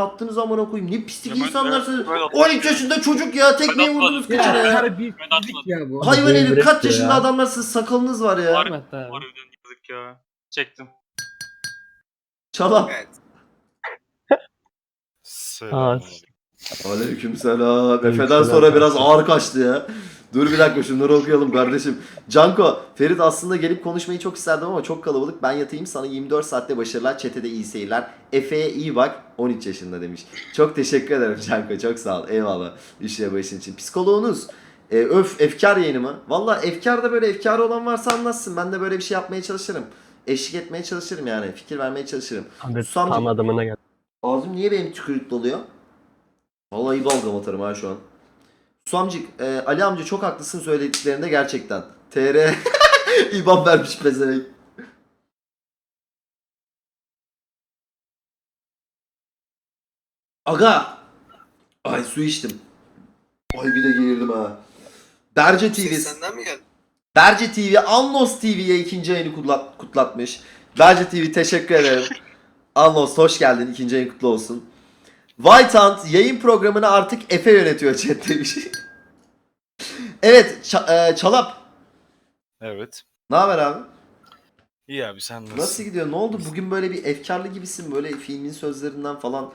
attınız amına koyayım. Ne pislik Ya ben- insanlarsınız. ben- ben- 13 yaşında çocuk ya. Tekmeyi Ben vurdunuz atmadım. kıçına ya. Harbi Ben atmadım. ya bu. Hayvan herif kaç direkt yaşında ya. adamlarsınız sakalınız var ya. Var. Hatta abi. Harbiden yazık ya. Çektim. Çalap. Selam. Aleyküm selam. Efe'den Aleykümselam. sonra biraz ağır kaçtı ya. Dur bir dakika şunları okuyalım kardeşim. Canko, Ferit aslında gelip konuşmayı çok isterdim ama çok kalabalık. Ben yatayım sana 24 saatte başarılar. Çetede iyi seyirler. Efe'ye iyi bak. 13 yaşında demiş. Çok teşekkür ederim Canko. Çok sağ ol. Eyvallah. İşle başın için. Psikoloğunuz. E, öf efkar yayını mı? Valla efkarda böyle efkarı olan varsa anlatsın. Ben de böyle bir şey yapmaya çalışırım. Eşlik etmeye çalışırım yani. Fikir vermeye çalışırım. Abi Susam- tam adamına gel. Ağzım niye benim tükürük doluyor? Vallahi balgam atarım ha şu an. Suamcık, e, Ali amca çok haklısın söylediklerinde gerçekten. TR İban vermiş pezevenk. Aga! Ay su içtim. Ay bir de geğirdim ha. Berce TV. Senden mi geldi? Berce TV, Anlos TV'ye ikinci ayını kutlat, kutlatmış. Berce TV teşekkür ederim. Anlos hoş geldin. ikinci ayın kutlu olsun. Whitehunt yayın programını artık Efe yönetiyor chat demiş. evet Ça- e, Çalap. Evet. Ne haber abi? İyi abi sen nasılsın? Nasıl gidiyor? Ne oldu? Bugün böyle bir efkarlı gibisin. Böyle filmin sözlerinden falan